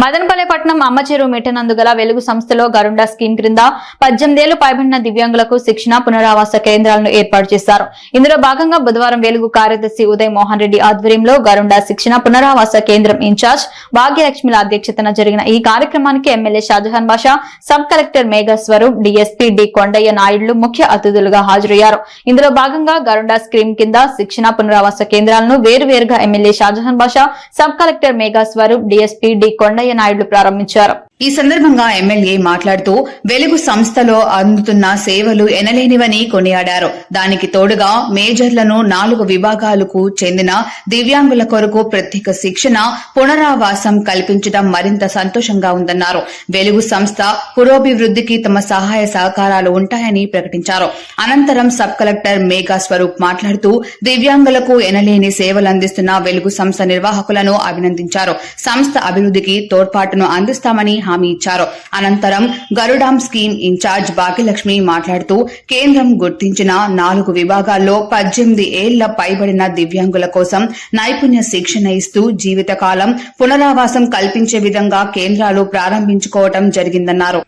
మదనపల్లి పట్టణం అమ్మచెరు మెట్టనందు గల వెలుగు సంస్థలో గరుండా స్కీమ్ క్రింద పద్దెనిమిదేళ్ళు పైబడిన దివ్యాంగులకు శిక్షణ పునరావాస కేంద్రాలను ఏర్పాటు చేశారు. ఇందులో భాగంగా బుధవారం వెలుగు కార్యదర్శి ఉదయ్ మోహన్ రెడ్డి ఆధ్వర్యంలో గరుండా శిక్షణ పునరావాస కేంద్రం ఇన్ఛార్జ్ భాగ్యలక్ష్మిల అధ్యక్షతన జరిగిన ఈ కార్యక్రమానికి M L A Shahjahan Basha sub collector Megha Swaroop D S P D Kondaiah నాయుడులు ముఖ్య అతిథులుగా హాజరయ్యారు. ఇందులో భాగంగా గరుండా స్కీమ్ కింద శిక్షణ పునరావాస కేంద్రాలను వేరువేరుగా M L A Shahjahan Basha sub collector Megha Swaroop D S P D Kondaiah నాయుడులు ప్రారంభించారు. ఈ సందర్భంగా ఎమ్మెల్యే మాట్లాడుతూ వెలుగు సంస్థలో అందుతున్న సేవలు ఎనలేనివని కొనియాడారు. దానికి తోడుగా మేజర్లను నాలుగు విభాగాలకు చెందిన దివ్యాంగుల కొరకు ప్రత్యేక శిక్షణ పునరావాసం కల్పించడం మరింత సంతోషంగా ఉందన్నారు. వెలుగు సంస్థ పురోభివృద్ధికి తమ సహాయ సహకారాలు ఉంటాయని ప్రకటించారు. అనంతరం సబ్ కలెక్టర్ మేఘా స్వరూప్ మాట్లాడుతూ దివ్యాంగులకు ఎనలేని సేవలు అందిస్తున్న వెలుగు సంస్థ నిర్వాహకులను అభినందించారు. సంస్థ అభివృద్ధికి తోడ్పాటును అందిస్తామని హామీ ఇచ్చారు. అనంతరం గరుడాం స్కీమ్ ఇన్ఛార్జ్ భాగ్యలక్ష్మి మాట్లాడుతూ కేంద్రం గుర్తించిన నాలుగు విభాగాల్లో పద్దెనిమిది ఏళ్ళ పైబడిన దివ్యాంగుల కోసం నైపుణ్య శిక్షణ ఇస్తూ జీవితకాలం పునరావాసం కల్పించే విధంగా కేంద్రాలు ప్రారంభించుకోవడం జరిగిందన్నారు.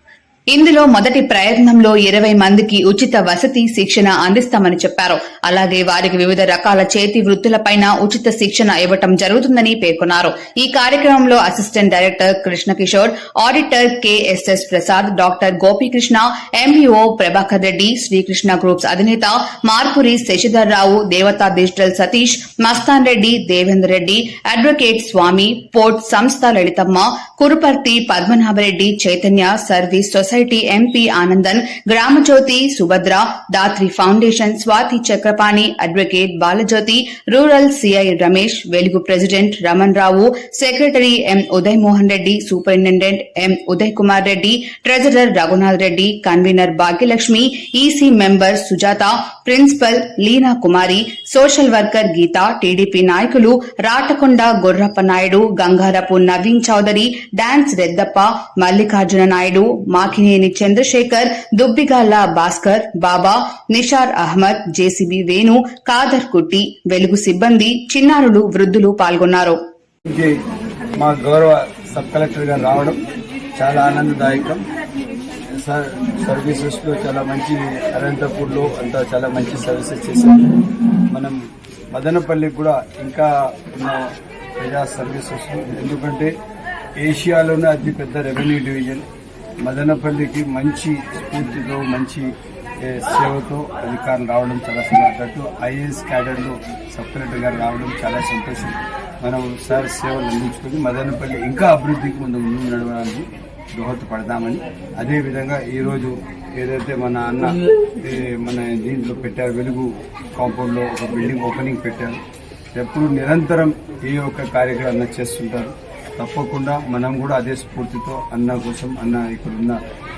ఇందులో మొదటి ప్రయత్నంలో ఇరవై మందికి ఉచిత వసతి శిక్షణ అందిస్తామని చెప్పారు. అలాగే వారికి వివిధ రకాల చేతి వృత్తులపైన ఉచిత శిక్షణ ఇవ్వటం జరుగుతుందని పేర్కొన్నారు. ఈ కార్యక్రమంలో assistant director Krishna Kishore auditor K S S Prasad doctor Gopikrishna M E O Prabhakar Reddy Srikrishna groups అధినేత Marpuri Sasidhar Rao Devatha digital Satish Mastan Reddy Devender Reddy advocate Swamy port సంస్థ Lalithamma Kuruparthi Padmanabhareddy Chaitanya service society M P Anandan Gramajyothi Subhadra Dhatri foundation Swathi Chakrapani advocate Balajyothi rural C I Ramesh Velugu president Raman Rao secretary M Uday Mohan Reddy superintendent M Uday Kumar Reddy treasurer Raghunath Reddy convener Bhagyalakshmi E C member Sujatha principal Leena Kumari social worker Geetha T D P నాయకులు Ratakonda Gorrappa Naidu Gangarapu Naveen Chowdary dance Reddappa Mallikarjuna Naidu మాకి Makineni Chandrasekhar Dubbigala Bhaskar Baba Nishar Ahmed J C B Venu Khader Kutty Velugu సిబ్బంది చిన్నారులు వృద్ధులు పాల్గొన్నారు మా గౌరవ sub collector గారు రావడం చాలా ఆనందదాయకం సార్ సర్వీసెస్లో చాలా మంచి అనంతపూర్లో అంతా చాలా మంచి సర్వీసెస్ చేశారు మనం మదనపల్లి కూడా ఇంకా ఉన్న ప్రజా సర్వీసెస్ ఎందుకంటే ఏషియాలోనే అతిపెద్ద రెవెన్యూ డివిజన్ మదనపల్లికి మంచి స్ఫూర్తితో మంచి సేవతో అధికారులు రావడం చాలా సంతోషం ఐఏఎస్ క్యాడర్లో సపరేట్గా రావడం చాలా సంతోషం. మనం సార్ సేవలు అందించుకొని మదనపల్లి ఇంకా అభివృద్ధికి ముందు ముందు నడవడానికి దోహదపడదామని అదేవిధంగా ఈరోజు ఏదైతే మన అన్న మన దీంట్లో పెట్టారు వెలుగు కాంపౌండ్లో ఒక బిల్డింగ్ ఓపెనింగ్ పెట్టారు. ఎప్పుడు నిరంతరం ఏ ఒక్క కార్యక్రమం చేస్తుంటారు. తప్పకుండా మనం కూడా అదే స్ఫూర్తితో అన్న కోసం అన్న ఇక్కడున్న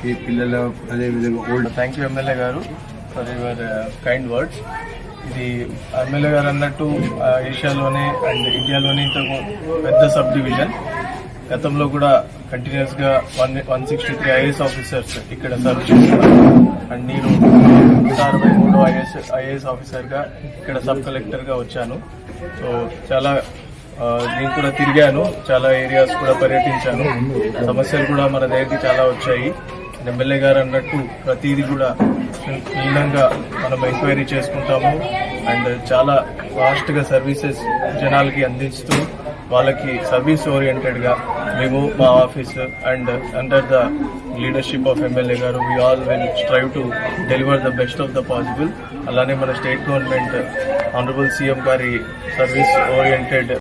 ఈ పిల్లల అదేవిధంగా old thank you M L A గారు ఫర్ యువర్ కైండ్ వర్డ్స్ ఇది ఎమ్మెల్యే గారు అన్నట్టు ఏషియాలోనే అండ్ ఇండియాలోనే ఇంత పెద్ద సబ్ డివిజన్. గతంలో కూడా కంటిన్యూస్గా one one sixty three I A S officers ఇక్కడ సర్వ్ చేస్తున్నారు. అండ్ నేను నూట అరవై మూడు ఐఏఎస్ ఐఏఎస్ ఆఫీసర్గా ఇక్కడ సబ్ కలెక్టర్గా వచ్చాను. సో చాలా నేను కూడా తిరిగాను. చాలా ఏరియాస్ కూడా పర్యటించాను. సమస్యలు కూడా మన దగ్గరికి చాలా వచ్చాయి. ఎమ్మెల్యే గారు అన్నట్టు ప్రతిదీ కూడా క్లీనంగా మనం ఎంక్వైరీ చేసుకుంటాము. అండ్ చాలా ఫాస్ట్గా సర్వీసెస్ జనాలకి అందిస్తూ వాళ్ళకి సర్వీస్ ఓరియంటెడ్గా మేము మా office and under the leadership of M L A గారు we all will strive to deliver the best of the possible అలానే మన state government honourable C M గారి సర్వీస్ ఓరియంటెడ్